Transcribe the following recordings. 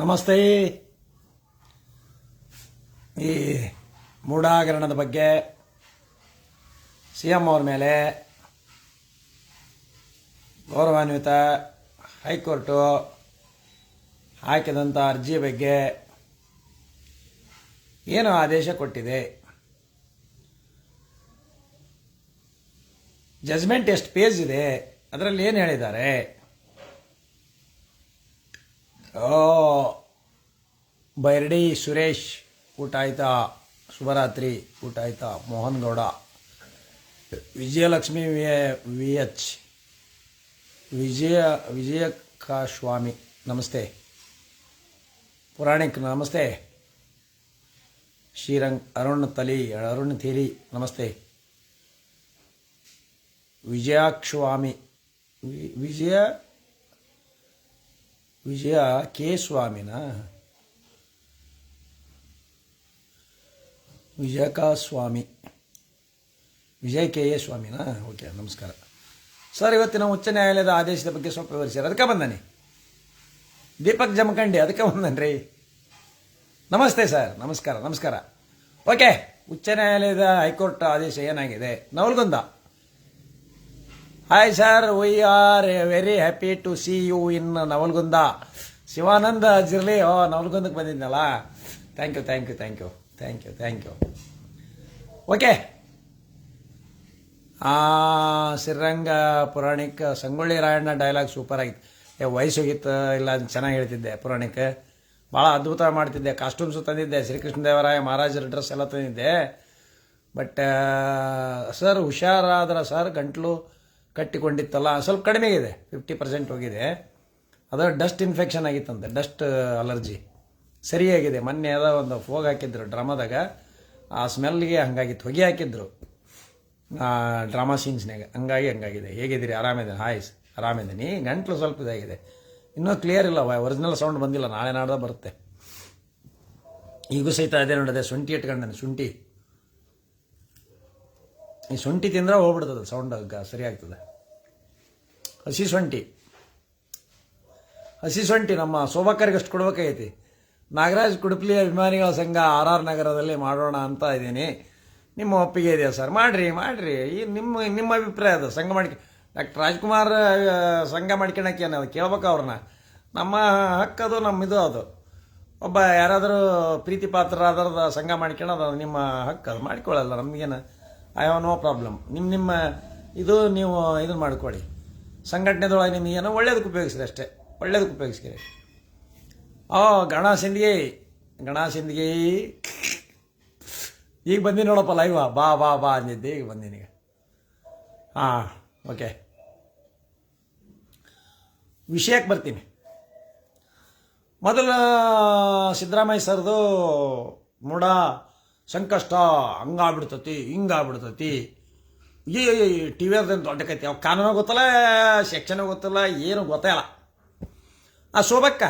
ನಮಸ್ತೆ. ಈ ಮೂಢಾಗರಣದ ಬಗ್ಗೆ ಸಿ ಎಂ ಅವ್ರ ಮೇಲೆ ಗೌರವಾನ್ವಿತ ಹೈಕೋರ್ಟು ಹಾಕಿದಂಥ ಅರ್ಜಿಯ ಬಗ್ಗೆ ಏನು ಆದೇಶ ಕೊಟ್ಟಿದೆ? ಜಜ್ಮೆಂಟ್ ಎಷ್ಟು ಪೇಜ್ ಇದೆ? ಅದರಲ್ಲಿ ಏನು ಹೇಳಿದ್ದಾರೆ? ಬೈರಡಿ ಸುರೇಶ್, ಊಟ ಆಯ್ತಾ? ಶುಭರಾತ್ರಿ, ಊಟ ಆಯ್ತಾ? Mohan Gowda. Vijayalakshmi V H. ವಿಜಯ ವಿಜಯಕ್ಕ ಸ್ವಾಮಿ ನಮಸ್ತೆ. ಪುರಾಣಿಕ್, ನಮಸ್ತೆ. ಶ್ರೀರಂಗ್, ಅರುಣ್ ತಲಿ, ಅರುಣ್ ಥೇರಿ, ನಮಸ್ತೆ. ವಿಜಯಾಕ್ಷವಾಮಿ. ವಿಜಯ ವಿಜಯ ಕೆ ಸ್ವಾಮಿನ ವಿಜಯಕ ಸ್ವಾಮಿ ವಿಜಯ್ ಕೆ ಎ ಸ್ವಾಮಿನ. ಓಕೆ, ನಮಸ್ಕಾರ. ಸರ್, ಇವತ್ತಿನ ಉಚ್ಚ ನ್ಯಾಯಾಲಯದ ಆದೇಶದ ಬಗ್ಗೆ ಸ್ವಲ್ಪ ವಿವರಿಸಿರಿ ಅದಕ್ಕೆ ಬಂದಾನೆ. ದೀಪಕ್ ಜಮಖಂಡಿ, ಅದಕ್ಕೆ ಬಂದನ್ರಿ. ನಮಸ್ತೆ ಸರ್, ನಮಸ್ಕಾರ ನಮಸ್ಕಾರ. ಓಕೆ, ಉಚ್ಚ ನ್ಯಾಯಾಲಯದ ಹೈಕೋರ್ಟ್ ಆದೇಶ ಏನಾಗಿದೆ? Navalgund. Hi sir we are very happy to see you in Navalgund Shivanand Jirli. ಓ ನವಲ್ಗುಂದಕ್ಕೆ ಬಂದಿದ್ನಲ್ಲ? Thank you thank you thank you thank you thank you okay Shriranga Puranika Sangolli Rayanna dialogue super ಆಗಿತ್ತು. ಏ, ವಯಸ್ಸು ಹೋಗಿತ್ತು, ಇಲ್ಲ ಅಂತ ಚೆನ್ನಾಗಿ ಹೇಳ್ತಿದ್ದೆ ಪುರಾಣಿಕ. ಭಾಳ ಅದ್ಭುತ ಮಾಡ್ತಿದ್ದೆ. ಕಾಸ್ಟ್ಯೂಮ್ಸು ತಂದಿದ್ದೆ. ಶ್ರೀಕೃಷ್ಣ ದೇವರಾಯ ಮಹಾರಾಜರ ಡ್ರೆಸ್ ಎಲ್ಲ ತಂದಿದ್ದೆ. ಬಟ್ ಸರ್ ಹುಷಾರಾದ್ರೆ ಸರ್ ಗಂಟ್ಲು ಕಟ್ಟಿಕೊಂಡಿತ್ತಲ್ಲ, ಸ್ವಲ್ಪ ಕಡಿಮೆ ಇದೆ ಫಿಫ್ಟಿ ಪರ್ಸೆಂಟ್ ಹೋಗಿದೆ. ಅದು ಡಸ್ಟ್ ಇನ್ಫೆಕ್ಷನ್ ಆಗಿತ್ತಂತೆ ಡಸ್ಟ್ ಅಲರ್ಜಿ ಸರಿಯಾಗಿದೆ, ಮೊನ್ನೆ ಅದ ಒಂದು ಫೋಗ್ ಹಾಕಿದ್ರು ಡ್ರಾಮಾದಾಗ, ಆ ಸ್ಮೆಲ್ಗೆ ಹಂಗಾಗಿತ್ತು, ಹೊಗೆ ಹಾಕಿದ್ರು. ಡ್ರಾಮಾ ಸೀನ್ಸ್ನಾಗ ಹಂಗಾಗಿ ಹಂಗಾಗಿದೆ. ಹೇಗಿದ್ದೀರಿ? ಆರಾಮಿದೆ ಹಾಯ್ ಆರಾಮಿದ್ದೀನಿ ಗಂಟ್ಲು ಸ್ವಲ್ಪ ಇದಾಗಿದೆ. ಇನ್ನೂ ಕ್ಲಿಯರ್ ಇಲ್ಲ ಒರಿಜಿನಲ್ ಸೌಂಡ್ ಬಂದಿಲ್ಲ, ನಾಳೆ ನಾಡ್ದ ಬರುತ್ತೆ. ಈಗೂ ಸಹಿತ ಅದೇ ನೋಡಿದೆ, ಶುಂಠಿ ಇಟ್ಕೊಂಡೆ ಶುಂಠಿ. ಈ ಶುಂಠಿ ತಿಂದ್ರೆ ಹೋಗ್ಬಿಡ್ತದೆ ಸೌಂಡ್ ಸರಿ ಆಗ್ತದೆ. ಹಸಿ ಶುಂಠಿ. ಹಸಿ ಶುಂಠಿ ನಮ್ಮ ಶೋಭಕ್ಕರಿಗೆ ಅಷ್ಟು ಕೊಡ್ಬೇಕಾಗೈತಿ ನಾಗರಾಜ್ ಕುಡುಪ್ಲಿ ಅಭಿಮಾನಿಗಳ ಸಂಘ ಆರ್ ಆರ್ ನಗರದಲ್ಲಿ ಮಾಡೋಣ ಅಂತ ಇದ್ದೀನಿ. ನಿಮ್ಮ ಒಪ್ಪಿಗೆ ಇದೆಯಾ ಸರ್? ಮಾಡ್ರಿ ಮಾಡ್ರಿ. ಈ ನಿಮ್ಮ ನಿಮ್ಮ ಅಭಿಪ್ರಾಯ ಅದು. ಸಂಘ ಮಾಡ್ಕೆ, ಡಾಕ್ಟರ್ ರಾಜ್ಕುಮಾರ್ ಸಂಘ ಮಾಡ್ಕೊಳಕ್ಕೆ ಅದು ಕೇಳ್ಬೇಕು ಅವ್ರನ್ನ. ನಮ್ಮ ಹಕ್ಕದು ನಮ್ಮ ಇದು ಅದು. ಒಬ್ಬ ಯಾರಾದರೂ ಪ್ರೀತಿ ಪಾತ್ರರಾದ ಸಂಘ ಮಾಡ್ಕೊಳೋದು ಅದು ನಿಮ್ಮ ಹಕ್ಕು ಅದು. ಮಾಡ್ಕೊಳ್ಳಲ್ಲ ನಮಗೇನು. ಐ ಹ್ಯಾವ್ ನೋ ಪ್ರಾಬ್ಲಮ್ ನಿಮ್ಮ ನಿಮ್ಮ ಇದು ನೀವು ಇದನ್ನು ಮಾಡ್ಕೊಳ್ಳಿ. ಸಂಘಟನೆದೊಳಗೆ ನಿಮಗೆ ಏನೋ ಒಳ್ಳೇದಕ್ಕೆ ಉಪಯೋಗಿಸ್ರಿ ಅಷ್ಟೇ. ಒಳ್ಳೇದಕ್ಕೆ ಉಪಯೋಗಿಸ್ಕಿರಿ ಓ, ಗಣ ಸಿಂದಗಿ ಗಣ ಈಗ ಬಂದಿ ನೋಡಪ್ಪ ಲೈವ ಬಾ ಬಾ ಬಾ ಅಂದಿದ್ದೆ, ಈಗ ಬಂದೀನಿ ಈಗ. ಹಾಂ ಓಕೆ ವಿಷಯಕ್ಕೆ ಬರ್ತೀನಿ. ಮೊದಲ ಸಿದ್ದರಾಮಯ್ಯ ಸರ್ದು ಮೂಡ ಸಂಕಷ್ಟ, ಹಂಗಾಗ್ಬಿಡ್ತತಿ, ಹಿಂಗಾಗ್ಬಿಡ್ತತಿ. ಈ ಟಿ ವಿ ಅದೇನು ದೊಡ್ಡ ಕೈತಿ. ಅವ್ ಕಾನೂನು ಗೊತ್ತಲ್ಲ ಸೆಕ್ಷನ್ ಗೊತ್ತಲ್ಲ, ಏನು ಗೊತ್ತೇ ಇಲ್ಲ. ಆ ಶೋಭಕ್ಕ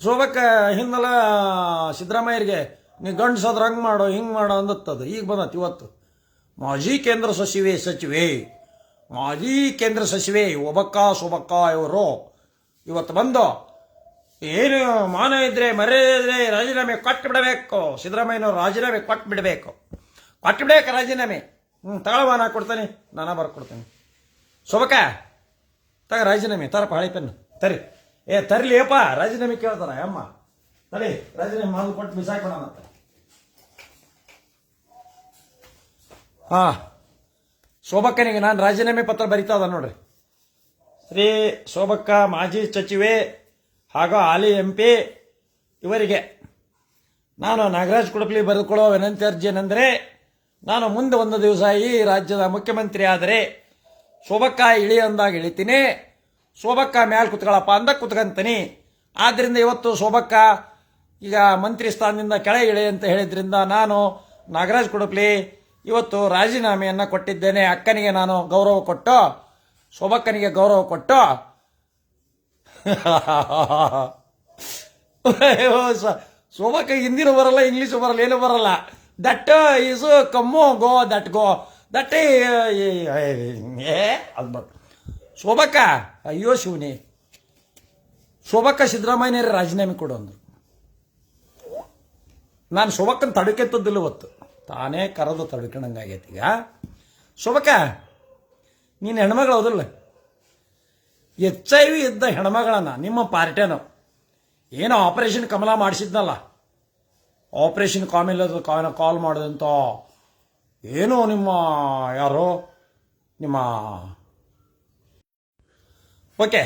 ಶೋಭಕ್ಕ ಹಿಂದೆಲ್ಲ ಸಿದ್ದರಾಮಯ್ಯರಿಗೆ, ನೀ ಗಂಡಸಾದ್ರೆ ಹಂಗೆ ಮಾಡೋ, ಹಿಂಗೆ ಮಾಡೋ ಅಂದತ್ತದು ಈಗ ಬಂದತ್ತು ಇವತ್ತು. ಮಾಜಿ ಕೇಂದ್ರ ಸಚಿವೆ ಸಚಿವೆ. ಮಾಜಿ ಕೇಂದ್ರ ಸಚಿವೆ, ಒಬಕ್ಕ ಶೋಭಕ್ಕ ಇವರು. ಇವತ್ತು ಬಂದು ಏನು ಮಾನ ಇದ್ರೆ, ಮರ್ಯಾದೆ ರಾಜೀನಾಮೆ ಕೊಟ್ಟು ಬಿಡಬೇಕು ಸಿದ್ದರಾಮಯ್ಯನವರು ರಾಜೀನಾಮೆ ಕೊಟ್ಟು ಬಿಡಬೇಕು ಕೊಟ್ಟು ಬಿಡಬೇಕು ರಾಜೀನಾಮೆ. ಹ್ಞೂ ತಗೊಳವ, ನಾ ಕೊಡ್ತೇನೆ. ನಾನಾ ಬರ್ಕೊಡ್ತೇನೆ ಶೋಭಕ್ಕ ತಗ ರಾಜೀನಾಮೆ ತರಪ್ಪ ಹಳೆ ಪೆನ್ ತರಿ ಏ, ತರಲಿ ಅಪ್ಪ ರಾಜೀನಾಮೆ ಕೇಳ್ತಾರ ಅಮ್ಮ. ತಡಿ, ರಾಜೀನಾಮೆ ಮಾಡಿ ಕೊಟ್ಟು ಬಿಸಾಕೋಣ ಮತ್ತೆ. ಹಾ. ಶೋಭಕ್ಕನಿಗೆ ನಾನು ರಾಜೀನಾಮೆ ಪತ್ರ ಬರಿತಾ ಅದ ನೋಡ್ರಿ. ಶ್ರೀ ಶೋಭಕ್ಕ ಮಾಜಿ ಸಚಿವೆ ಹಾಗೂ ಹಾಲಿ ಎಂ ಪಿ ಇವರಿಗೆ. ನಾನು ನಾಗರಾಜ್ ಕುಡಕ್ಲಿ ಬರೆದುಕೊಳ್ಳೋ ವಿನಂತಿ ಅರ್ಜಿ ಏನೆಂದರೆ, ನಾನು ಮುಂದೆ ಒಂದು ದಿವಸ ಈ ರಾಜ್ಯದ ಮುಖ್ಯಮಂತ್ರಿ ಆದರೆ ಶೋಭಕ್ಕ ಇಳಿ ಅಂದಾಗ ಇಳಿತೀನಿ. ಶೋಭಕ್ಕ ಮ್ಯಾಲೆ ಕುತ್ಕೊಳ್ಳಪ್ಪ ಅಂದ ಕುತ್ಕಂತೀನಿ. ಆದ್ದರಿಂದ ಇವತ್ತು ಶೋಭಕ್ಕ ಈಗ ಮಂತ್ರಿ ಸ್ಥಾನದಿಂದ ಕೆಳಗೆ ಇಳಿ ಅಂತ ಹೇಳಿದ್ರಿಂದ ನಾನು ನಾಗರಾಜ್ ಕುಡಪ್ಲಿ ಇವತ್ತು ರಾಜೀನಾಮೆಯನ್ನು ಕೊಟ್ಟಿದ್ದೇನೆ. ಅಕ್ಕನಿಗೆ ನಾನು ಗೌರವ ಕೊಟ್ಟು, ಶೋಭಕ್ಕನಿಗೆ ಗೌರವ ಕೊಟ್ಟು ಅಯ್ಯೋ, ಹಿಂದಿನ ಬರಲ್ಲ ಇಂಗ್ಲೀಷು ಬರಲ್ಲ ಏನೂ ಬರಲ್ಲ. That is come go that go that ಏ ಶೋಭಕ್ಕ ಅಯ್ಯೋ ಶಿವನಿ. ಶೋಭಕ್ಕ ಸಿದ್ದರಾಮಯ್ಯನವರೇ ರಾಜೀನಾಮೆ ಕೊಡು ಅಂದರು ನಾನು ಶೋಭಕ್ಕನ ತಡಕೆತ್ತದಿಲ್ಲ ಇವತ್ತು ತಾನೇ ಕರೆದು ತಡ್ಕೊಂಡಂಗಾಗೈತಿ ಈಗ. ಶೋಭಕ್ಕ ನೀನು ಹೆಣ್ಮಗಳು ಹೌದಲ್ಲ? ಎಚ್ ಐ ವಿ ಇದ್ದ ಹೆಣ್ಮಗಳನ್ನ, ನಿಮ್ಮ ಪಾರ್ಟಿಯನು. ಏನೋ ಆಪರೇಷನ್ ಕಮಲ ಮಾಡಿಸಿದ್ನಲ್ಲ. ಆಪರೇಷನ್ ಕಾಮಿಲ್ ಕಾಲ್ ಮಾಡಿದಂತ ಏನೋ ನಿಮ್ಮ ಯಾರು, ನಿಮ್ಮ ಓಕೆ.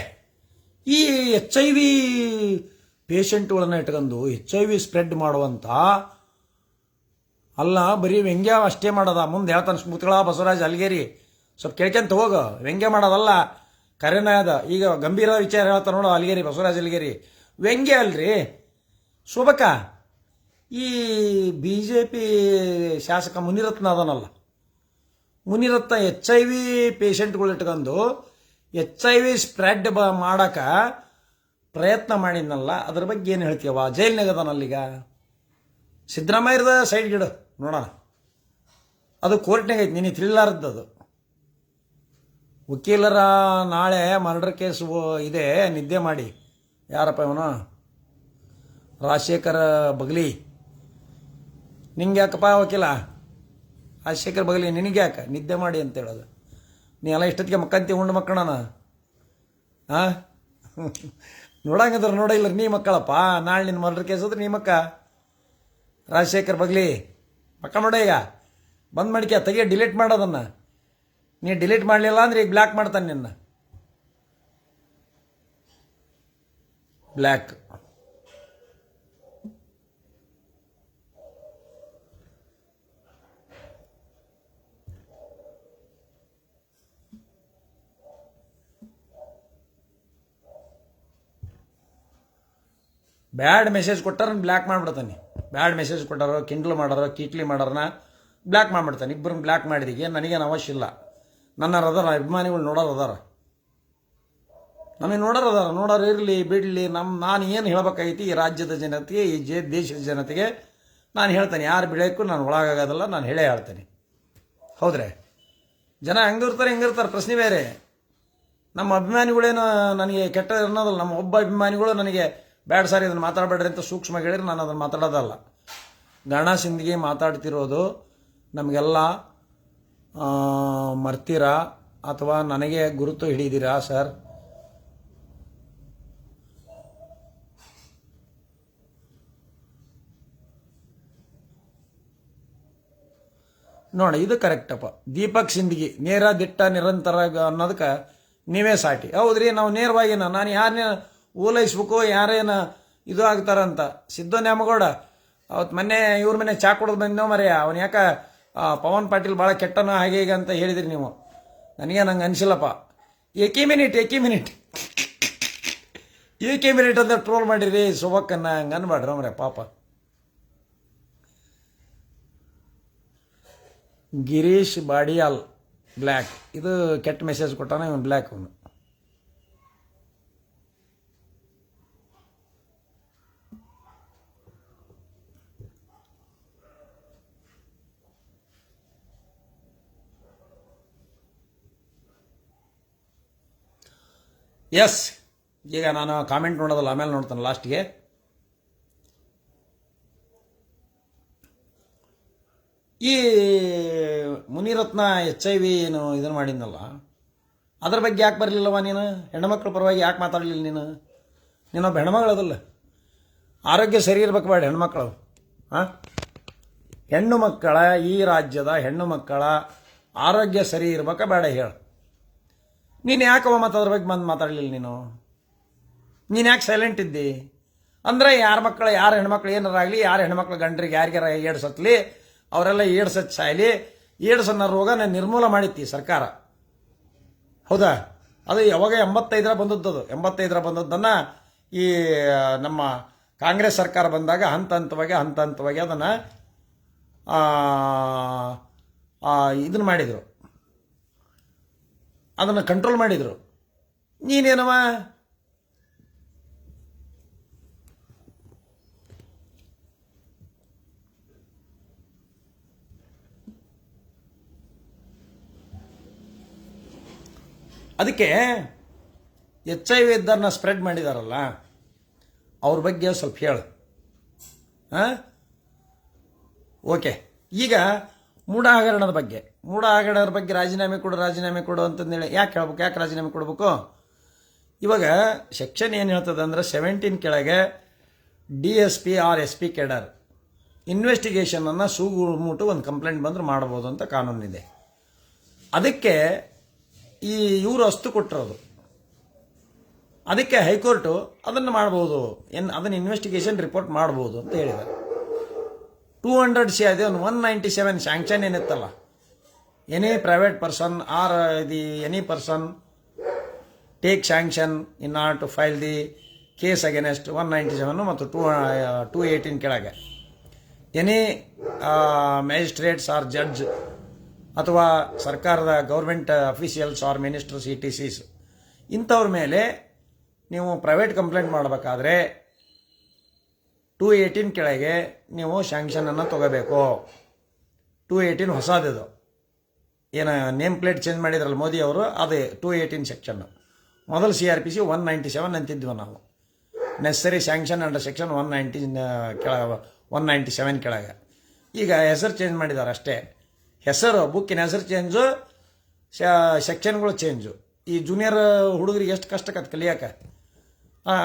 ಈ ಎಚ್ ಐ ವಿ ಪೇಷಂಟ್ಗಳನ್ನ ಇಟ್ಕೊಂಡು ಎಚ್ ಐ ವಿ ಸ್ಪ್ರೆಡ್ ಮಾಡುವಂಥ ಅಲ್ಲ, ಬರೀ ವ್ಯಂಗ್ಯ ಅಷ್ಟೇ ಮಾಡೋದ. ಮುಂದೆ ಹೇಳ್ತಾನೆ ಸ್ಮೃತಿಗಳ ಬಸವರಾಜ್ ಅಲ್ಗೇರಿ. ಸ್ವಲ್ಪ ಕೇಳ್ಕೊಂತ ಹೋಗು. ವ್ಯಂಗ್ಯ ಮಾಡೋದಲ್ಲ. ಕರೆನ ಅದ ಈಗ ಗಂಭೀರ ವಿಚಾರ ಹೇಳ್ತಾರೆ ನೋಡು ಅಲ್ಗೇರಿ, ಬಸವರಾಜ್ ಅಲ್ಗೇರಿ. ವ್ಯಂಗ್ಯ ಅಲ್ರಿ. ಶೋಭಕ, ಈ ಬಿ ಜೆ ಪಿ ಶಾಸಕ ಮುನಿರತ್ನ ಅದನಲ್ಲ. ಮುನಿರತ್ನ ಎಚ್ ಐ ವಿ ಪೇಷಂಟ್ಗಳು ಇಟ್ಕೊಂಡು ಎಚ್ ಐ ವಿ ಸ್ಪ್ರೆಡ್ ಬ ಮಾಡಕ ಪ್ರಯತ್ನ ಮಾಡಿದ್ನಲ್ಲ, ಅದ್ರ ಬಗ್ಗೆ ಏನು ಹೇಳ್ತೀವ ಜೈಲ್ನಾಗ ಅದನಲ್ಲೀಗ ಸಿದ್ದರಾಮಯ್ಯದ ಸೈಡ್ ಗಿಡ, ನೋಡೋಣ. ಅದು ಕೋರ್ಟ್ನಾಗ ಐತಿ ನಿನಗೆ ತಿಳಿಲಾರದ್ದು ಅದು ವಕೀಲರ ನಾಳೆ ಮರ್ಡರ್ ಕೇಸ್ ಇದೆ, ನಿದ್ದೆ ಮಾಡಿ. ಯಾರಪ್ಪ ಇವನು? ರಾಜಶೇಖರ ಬಗ್ಲಿ. ನಿಂಗೆ ಯಾಕಪ್ಪ ವಕೀಲ? ರಾಜಶೇಖರ್ ಬಗ್ಲಿ ನಿನಗೆ ಯಾಕೆ ನಿದ್ದೆ ಮಾಡಿ ಅಂತ ಹೇಳೋದು. ನೀ ಎಲ್ಲ ಇಷ್ಟೊತ್ತಿಗೆ ಮಕ್ಕಂತಿ ಉಂಡು ಮಕ್ಕಳಣ ಹಾಂ ನೋಡಂಗಿದ್ರೆ ನೋಡಿಲ್ಲ ನೀ ಮಕ್ಕಳಪ್ಪ. ನಾಳೆ ನಿನ್ನ ಮರ್ಡರ್ ಕೇಸ್ ಹೋದ್ರೆ ನೀ ಮಕ್ಕ. ರಾಜಶೇಖರ್ ಬಗ್ಲಿ, ಮಕ್ಕ ನೋಡ ಈಗ. ಬಂದ್ ಮಾಡಿಕೆ ತೆಗಿಯ ಡಿಲೀಟ್ ಮಾಡೋದನ್ನ ನೀ ಡಿಲೀಟ್ ಮಾಡಲಿಲ್ಲ ಅಂದ್ರೆ ಈಗ ಬ್ಲ್ಯಾಕ್ ಮಾಡ್ತಾನೆ ನಿನ್ನ. ಬ್ಲ್ಯಾಕ್ ಬ್ಯಾಡ್ ಮೆಸೇಜ್ ಕೊಟ್ಟಾರ ಬ್ಲ್ಯಾಕ್ ಮಾಡ್ಬಿಡ್ತಾನೆ. ಬ್ಯಾಡ್ ಮೆಸೇಜ್ ಕೊಟ್ಟಾರೋ ಕಿಂಡ್ಲ್ ಮಾಡಾರೋ ಕೀಟ್ಲಿ ಮಾಡಾರನ ಬ್ಲ್ಯಾಕ್ ಮಾಡ್ಬಿಡ್ತಾನೆ. ಇಬ್ಬರನ್ನ ಬ್ಲ್ಯಾಕ್ ಮಾಡಿದೀಗ, ನನಗೇನು ಅವಶ್ಯ ಇಲ್ಲ. ನನ್ನ ಅದಾರ ಅಭಿಮಾನಿಗಳು ನೋಡೋರು ಅದಾರ ನಮಗೆ ನೋಡೋರು ಅದಾರ ನೋಡೋರು ಇರಲಿ, ಬಿಡಲಿ ನಮ್ಮ ನಾನು ಏನು ಹೇಳ್ಬೇಕಾಗೈತಿ ಈ ರಾಜ್ಯದ ಜನತೆಗೆ, ಈ ಜೇ, ದೇಶದ ಜನತೆಗೆ, ನಾನು ಹೇಳ್ತೇನೆ. ಯಾರು ಬೆಳೆಯೋಕ್ಕೂ ನಾನು ಒಳಗಾಗೋದಲ್ಲ, ನಾನು ಹೇಳೇ ಹೇಳ್ತೇನೆ. ಹೌದ್ರೆ? ಜನ ಹೆಂಗಿರ್ತಾರೆ ಹೆಂಗಿರ್ತಾರೆ. ಪ್ರಶ್ನೆ ಬೇರೆ. ನಮ್ಮ ಅಭಿಮಾನಿಗಳೇನು ನನಗೆ ಕೆಟ್ಟ ಅನ್ನೋದಲ್ಲ, ನಮ್ಮ ಒಬ್ಬ ಅಭಿಮಾನಿಗಳು ನನಗೆ ಬ್ಯಾಡ್ ಸಾರಿ ಇದನ್ನು ಮಾತಾಡಬೇಡ್ರಿ ಅಂತ ಸೂಕ್ಷ್ಮ ಹೇಳಿದ್ರೆ ನಾನು ಅದನ್ನು ಮಾತಾಡೋದಲ್ಲ. ಗಣ ಮಾತಾಡ್ತಿರೋದು ನಮಗೆಲ್ಲ ಮರ್ತೀರಾ ಅಥವಾ ನನಗೆ ಗುರುತು ಹಿಡಿದಿರಾ, ಸರ್? ನೋಡಿ, ಇದು ಕರೆಕ್ಟಪ್ಪ ದೀಪಕ್ ಸಿಂದಗಿ, ನೇರ ದಿಟ್ಟ ನಿರಂತರ ಅನ್ನೋದಕ್ಕೆ ನೀವೇ ಸಾಟಿ. ಹೌದ್ರಿ, ನಾವು ನೇರವಾಗಿ ನಾನು ಯಾರನ್ನ ಓಲೈಸ್ಬೇಕು, ಯಾರೇನ ಇದು ಆಗ್ತಾರಂತ. ಸಿದ್ದು ನ್ಯಾಮಗೌಡ ಅವತ್ತು ಮೊನ್ನೆ ಇವ್ರ ಮನೆ ಚಾ ಕುಡಿದು ಬಂದೋ ಮರೆಯ, ಅವನು ಯಾಕ ಪವನ್ ಪಾಟೀಲ್ ಭಾಳ ಕೆಟ್ಟನ ಹಾಗೆ ಹೀಗೆ ಅಂತ ಹೇಳಿದ್ರಿ ನೀವು. ನನಗೆ ನಂಗೆ ಅನಿಸಿಲ್ಲಪ್ಪ. ಏಕೆ ಮಿನಿಟ್ ಏಕೆ ಮಿನಿಟ್? ಏಕೆ ಮಿನಿಟ್ ಅಂತ ಟ್ರೋಲ್ ಮಾಡಿರಿ? ಸುಬಕ್ಕನ್ನ ಹಂಗೆ ಅನ್ಬೇಡ್ರಿ ಮರೆ ಪಾಪ. ಗಿರೀಶ್ ಬಾಡಿಯಾಲ್ ಬ್ಲ್ಯಾಕ್ ಇದು ಕೆಟ್ಟ ಮೆಸೇಜ್ ಕೊಟ್ಟಾನ ಇವನು ಬ್ಲ್ಯಾಕ್ ಅವನು. ಎಸ್ ಈಗ ನಾನು ಕಾಮೆಂಟ್ ನೋಡೋದಲ್ಲ, ಆಮೇಲೆ ನೋಡ್ತಾನೆ ಲಾಸ್ಟ್ಗೆ ಈ ಮುನಿರತ್ನ ಎಚ್ ಐ ವಿ ಏನು ಇದನ್ನು ಮಾಡಿದ್ನಲ್ಲ, ಅದ್ರ ಬಗ್ಗೆ ಯಾಕೆ ಬರಲಿಲ್ಲವ ನೀನು? ಹೆಣ್ಮಕ್ಳ ಪರವಾಗಿ ಯಾಕೆ ಮಾತಾಡಲಿಲ್ಲ ನೀನು? ನೀನೊಬ್ಬ ಹೆಣ್ಮಗಳದಲ್ಲ ಆರೋಗ್ಯ ಸರಿ ಇರ್ಬೇಕು ಬೇಡ ಹೆಣ್ಮಕ್ಳು. ಹಾಂ ಹೆಣ್ಣು ಮಕ್ಕಳ, ಈ ರಾಜ್ಯದ ಹೆಣ್ಣು ಮಕ್ಕಳ ಆರೋಗ್ಯ ಸರಿ ಇರ್ಬೇಕಾ ಬೇಡ ಹೇಳು. ನೀನು ಯಾಕವ ಮತ್ತು ಅದ್ರ ಬಗ್ಗೆ ಬಂದು ಮಾತಾಡಲಿಲ್ಲ ನೀನು? ನೀನು ಯಾಕೆ ಸೈಲೆಂಟ್ ಇದ್ದಿ? ಅಂದರೆ ಯಾರ ಮಕ್ಕಳು ಯಾರ ಹೆಣ್ಮಕ್ಳು ಏನಾರ ಆಗಲಿ, ಯಾರ ಹೆಣ್ಮಕ್ಳು ಗಂಡ್ರಿಗೆ ಯಾರಿಗಾರ ಏಡ್ಸತ್ಲಿ, ಅವರೆಲ್ಲ ಏಡ್ಸ್ ಸಾಯಲಿ ಸಾಯ್ಲಿ ಏಡ್ಸ್ ಅನ್ನೋ ರೋಗನ ನಿರ್ಮೂಲ ಮಾಡಿತ್ತಿ ಸರ್ಕಾರ. ಹೌದಾ? ಅದು ಯಾವಾಗ ಎಂಬತ್ತೈದರ ಬಂದದ್ದು ಎಂಬತ್ತೈದರ ಬಂದದ್ದನ್ನು ಈ, ನಮ್ಮ ಕಾಂಗ್ರೆಸ್ ಸರ್ಕಾರ ಬಂದಾಗ ಹಂತ ಹಂತವಾಗಿ ಹಂತ ಹಂತವಾಗಿ ಅದನ್ನು ಇದನ್ನು ಮಾಡಿದರು. ಅದನ್ನು ಕಂಟ್ರೋಲ್ ಮಾಡಿದರು. ನೀನೇನವ? ಅದಕ್ಕೆ ಎಚ್ ಐ ವಿ ಇದ್ದನ್ನ ಸ್ಪ್ರೆಡ್ ಮಾಡಿದಾರಲ್ಲ, ಅವ್ರ ಬಗ್ಗೆ ಸ್ವಲ್ಪ ಹೇಳು. ಹಾಂ? ಓಕೆ ಈಗ ಮೂಢ ಹಗರಣದ ಬಗ್ಗೆ. ಮೂಢ ಹಗರಣದ ಬಗ್ಗೆ ರಾಜೀನಾಮೆ ಕೊಡು ರಾಜೀನಾಮೆ ಕೊಡು ಅಂತಂದೇಳಿ ಯಾಕೆ ಹೇಳ್ಬೇಕು? ಯಾಕೆ ರಾಜೀನಾಮೆ ಕೊಡಬೇಕು? ಇವಾಗ ಸೆಕ್ಷನ್ ಏನು ಹೇಳ್ತದೆ ಅಂದ್ರೆ ಸೆವೆಂಟೀನ್ ಕೆಳಗೆ D S P R S P cadre ಇನ್ವೆಸ್ಟಿಗೇಷನನ್ನು ಸೂಗುಮುಟ್ಟು ಒಂದು ಕಂಪ್ಲೇಂಟ್ ಬಂದ್ರೆ ಮಾಡ್ಬೋದು ಅಂತ ಕಾನೂನಿದೆ. ಅದಕ್ಕೆ ಈ ಇವರು ಅಸ್ತು ಕೊಟ್ಟಿರೋದು ಅದಕ್ಕೆ ಹೈಕೋರ್ಟು ಅದನ್ನು ಮಾಡ್ಬೋದು. ಏನು ಅದನ್ನು ಇನ್ವೆಸ್ಟಿಗೇಷನ್ ರಿಪೋರ್ಟ್ ಮಾಡ್ಬೋದು ಅಂತ ಹೇಳಿದ್ದಾರೆ ಟೂ ಹಂಡ್ರೆಡ್ ಸಿ ಅದೇ ಒಂದು one ninety seven sanction ಏನಿತ್ತಲ್ಲ any private person or the any person take sanction in or to file the case against one ninety seven ಮತ್ತು ಟೂ ಟೂ ಏಯ್ಟೀನ್ ಕೆಳಗೆ. Any magistrates or judge ಅಥವಾ ಸರ್ಕಾರದ government officials or ministers etcetera ಇಂಥವ್ರ ಮೇಲೆ ನೀವು private complaint ಮಾಡಬೇಕಾದ್ರೆ two eighteen ಕೆಳಗೆ ನೀವು ಸ್ಯಾಂಕ್ಷನನ್ನು ತಗೋಬೇಕು. ಟೂ ಏಯ್ಟೀನ್ ಹೊಸದಿದು. ಏನು ನೇಮ್ ಪ್ಲೇಟ್ ಚೇಂಜ್ ಮಾಡಿದ್ರಲ್ಲ ಮೋದಿ ಅವರು, ಅದೇ ಟೂ ಏಯ್ಟೀನ್ ಸೆಕ್ಷನ್ ಮೊದಲು C R P C one ninety seven ಅಂತಿದ್ವಿ ನಾವು. Necessary sanction under section one ninety ಕೆಳಗೆ ಒನ್ ನೈಂಟಿ ಸೆವೆನ್ ಕೆಳಗೆ. ಈಗ ಹೆಸರು ಚೇಂಜ್ ಮಾಡಿದ್ದಾರೆ ಅಷ್ಟೇ. ಹೆಸರು ಬುಕ್ಕಿನ ಹೆಸರು ಚೇಂಜು ಸೆಕ್ಷನ್ಗಳು ಚೇಂಜು ಈ ಜೂನಿಯರ್ ಹುಡುಗರಿಗೆ ಎಷ್ಟು ಕಷ್ಟಕ್ಕದು ಕಲಿಯಕ್ಕೆ?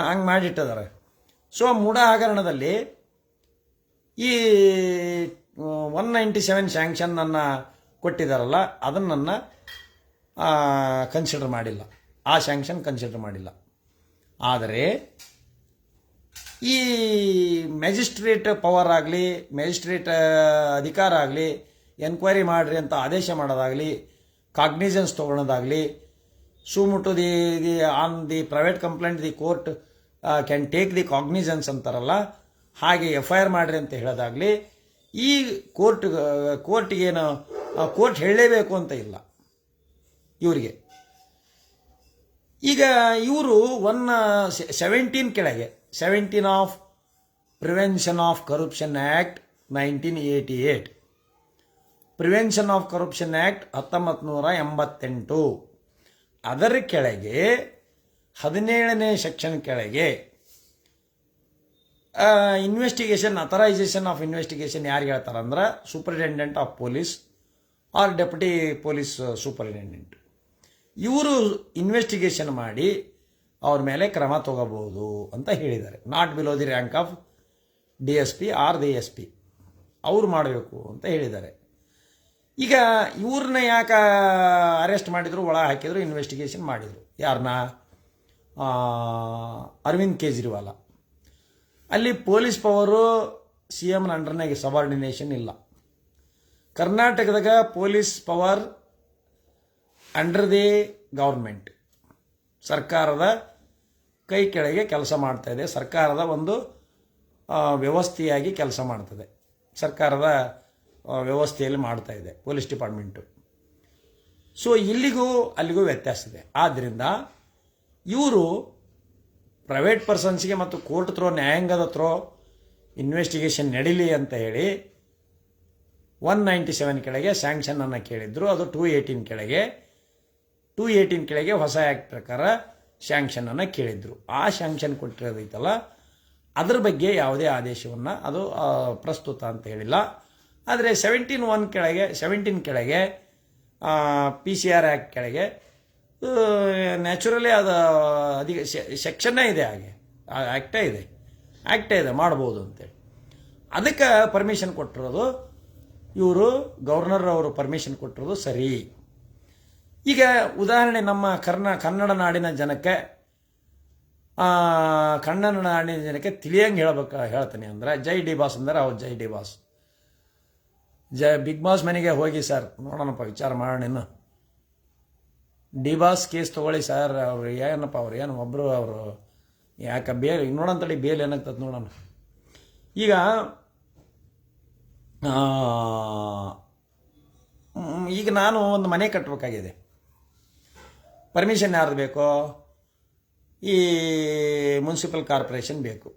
ಹಂಗೆ ಮಾಡಿಟ್ಟಿದ್ದಾರೆ. ಸೊ, ಮೂಢ ಹಗರಣದಲ್ಲಿ ಈ ಒನ್ ನೈಂಟಿ ಸೆವೆನ್ ಸ್ಯಾಂಕ್ಷನನ್ನು ಕೊಟ್ಟಿದ್ದಾರಲ್ಲ ಅದನ್ನು ಕನ್ಸಿಡರ್ ಮಾಡಿಲ್ಲ. ಆ ಸ್ಯಾಂಕ್ಷನ್ ಕನ್ಸಿಡರ್ ಮಾಡಿಲ್ಲ. ಆದರೆ, ಈ ಮ್ಯಾಜಿಸ್ಟ್ರೇಟ್ ಪವರ್ ಆಗಲಿ ಮ್ಯಾಜಿಸ್ಟ್ರೇಟ್ ಅಧಿಕಾರ ಆಗಲಿ ಎನ್ಕ್ವೈರಿ ಮಾಡಿರಿ ಅಂತ ಆದೇಶ ಮಾಡೋದಾಗಲಿ cognizance ತೊಗೊಳೋದಾಗಲಿ suo motu the the on the private complaint the court can take the cognizance ಅಂತಾರಲ್ಲ, ಹಾಗೆ ಎಫ್ ಐ ಆರ್ ಮಾಡ್ರಿ ಅಂತ ಹೇಳೋದಾಗಲಿ, ಈ ಕೋರ್ಟ್ ಕೋರ್ಟ್ಗೇನು ಕೋರ್ಟ್ ಹೇಳಲೇಬೇಕು ಅಂತ ಇಲ್ಲ ಇವರಿಗೆ. ಈಗ ಇವರು ಒನ್ ಸೆವೆಂಟೀನ್ ಕೆಳಗೆ seventeen of prevention of corruption act nineteen eighty eight prevention of corruption act ಹತ್ತೊಂಬತ್ತು ನೂರ ಎಂಬತ್ತೆಂಟು. ಅದರ ಕೆಳಗೆ ಹದಿನೇಳನೇ ಸೆಕ್ಷನ್ ಕೆಳಗೆ ಇನ್ವೆಸ್ಟಿಗೇಷನ್ ಅಥರೈಸೇಷನ್ ಆಫ್ ಇನ್ವೆಸ್ಟಿಗೇಷನ್ ಯಾರು ಹೇಳ್ತಾರಂದ್ರೆ superintendent of police or deputy police superintendent ಇವರು ಇನ್ವೆಸ್ಟಿಗೇಷನ್ ಮಾಡಿ ಅವ್ರ ಮೇಲೆ ಕ್ರಮ ತಗೋಬಹುದು ಅಂತ ಹೇಳಿದ್ದಾರೆ. Not below the rank of D S P or the S P ಅವ್ರು ಮಾಡಬೇಕು ಅಂತ ಹೇಳಿದ್ದಾರೆ. ಈಗ ಇವ್ರನ್ನ ಯಾಕೆ ಅರೆಸ್ಟ್ ಮಾಡಿದ್ರು ಒಳ ಹಾಕಿದ್ರು ಇನ್ವೆಸ್ಟಿಗೇಷನ್ ಮಾಡಿದರು. ಯಾರನ್ನ ಅರವಿಂದ್ ಕೇಜ್ರಿವಾಲ. ಅಲ್ಲಿ ಪೊಲೀಸ್ ಪವರು ಸಿ ಎಮ್ನ ಅಂಡರ್ನಾಗೆ ಸಬಾರ್ಡಿನೇಷನ್ ಇಲ್ಲ. ಕರ್ನಾಟಕದಾಗ police power under the government. ಸರ್ಕಾರದ ಕೈ ಕೆಳಗೆ ಕೆಲಸ ಮಾಡ್ತಾ ಇದೆ. ಸರ್ಕಾರದ ಒಂದು ವ್ಯವಸ್ಥೆಯಾಗಿ ಕೆಲಸ ಮಾಡ್ತದೆ. ಸರ್ಕಾರದ ವ್ಯವಸ್ಥೆಯಲ್ಲಿ ಮಾಡ್ತಾ ಇದೆ ಪೊಲೀಸ್ ಡಿಪಾರ್ಟ್ಮೆಂಟು. ಸೊ ಇಲ್ಲಿಗೂ, ಅಲ್ಲಿಗೂ ವ್ಯತ್ಯಾಸ ಇದೆ. ಆದ್ದರಿಂದ ಇವರು ಪ್ರೈವೇಟ್ ಪರ್ಸನ್ಸ್ಗೆ ಮತ್ತು ಕೋರ್ಟ್ ಥ್ರೋ ನ್ಯಾಯಾಂಗದ ಥ್ರೋ ಇನ್ವೆಸ್ಟಿಗೇಷನ್ ನಡೀಲಿ ಅಂತ ಹೇಳಿ ಒನ್ ನೈಂಟಿ ಸೆವೆನ್ ಕೆಳಗೆ ಸ್ಯಾಂಕ್ಷನನ್ನು ಕೇಳಿದ್ರು. ಅದು ಟೂ ಏಯ್ಟೀನ್ ಕೆಳಗೆ. ಟೂ ಏಯ್ಟೀನ್ ಕೆಳಗೆ ಹೊಸ ಆ್ಯಕ್ಟ್ ಪ್ರಕಾರ ಸ್ಯಾಂಕ್ಷನನ್ನು ಕೇಳಿದ್ರು. ಆ ಸ್ಯಾಂಕ್ಷನ್ ಕೊಟ್ಟಿರೋದೈತಲ್ಲ, ಅದ್ರ ಬಗ್ಗೆ ಯಾವುದೇ ಆದೇಶವನ್ನು ಅದು ಪ್ರಸ್ತುತ ಅಂತ ಹೇಳಿಲ್ಲ. ಆದರೆ ಸೆವೆಂಟೀನ್ ಒನ್ ಕೆಳಗೆ ಸೆವೆಂಟೀನ್ ಕೆಳಗೆ ಪಿ ಸಿ ಆರ್ ಆ್ಯಕ್ಟ್ ಕೆಳಗೆ ನ್ಯಾಚುರಲಿ ಅದು ಅಧಿಕ ಸೆಕ್ಷನ್ನೇ ಇದೆ ಹಾಗೆ. ಆ್ಯಕ್ಟೇ ಇದೆ. ಆ್ಯಕ್ಟೇ ಇದೆ, ಮಾಡ್ಬೋದು ಅಂತೇಳಿ. ಅದಕ್ಕೆ ಪರ್ಮಿಷನ್ ಕೊಟ್ಟಿರೋದು ಇವರು ಗವರ್ನರ್ ಅವರು ಪರ್ಮಿಷನ್ ಕೊಟ್ಟಿರೋದು ಸರಿ. ಈಗ ಉದಾಹರಣೆ ನಮ್ಮ ಕರ್ನ, ಕನ್ನಡ ನಾಡಿನ ಜನಕ್ಕೆ ಕನ್ನಡ ನಾಡಿನ ಜನಕ್ಕೆ ತಿಳಿಯಂಗೆ ಹೇಳ್ಬೇಕು, ಹೇಳ್ತೀನಿ ಅಂದ್ರೆ, ಜೈ ಡಿ ಬಾಸ್ ಅಂದ್ರೆ ಅವ್ರು ಜೈ ಡಿ ಬಾಸ್. ಜೈ, ಬಿಗ್ ಬಾಸ್ ಮನೆಗೆ ಹೋಗಿ ಸರ್, ನೋಡೋಣಪ್ಪ, ವಿಚಾರ ಮಾಡೋಣ ಇನ್ನು. ಡಿ ಬಾಸ್ ಕೇಸ್ ತೊಗೊಳ್ಳಿ ಸರ್, ಅವ್ರು ಏನಪ್ಪ, ಅವ್ರು ಏನು ಒಬ್ಬರು ಅವರು ಯಾಕೆ ಬೇಲ್, ಈಗ ನೋಡೋಂತಳಿ ಬೇಲ್ ಏನಾಗ್ತದೆ ನೋಡೋಣ. ಈಗ ಈಗ ನಾನು ಒಂದು ಮನೆ ಕಟ್ಟಬೇಕಾಗಿದೆ ಪರ್ಮಿಷನ್ ಯಾರ್ದು ಬೇಕೋ? ಈ ಮುನ್ಸಿಪಲ್ ಕಾರ್ಪೊರೇಷನ್ ಬೇಕು.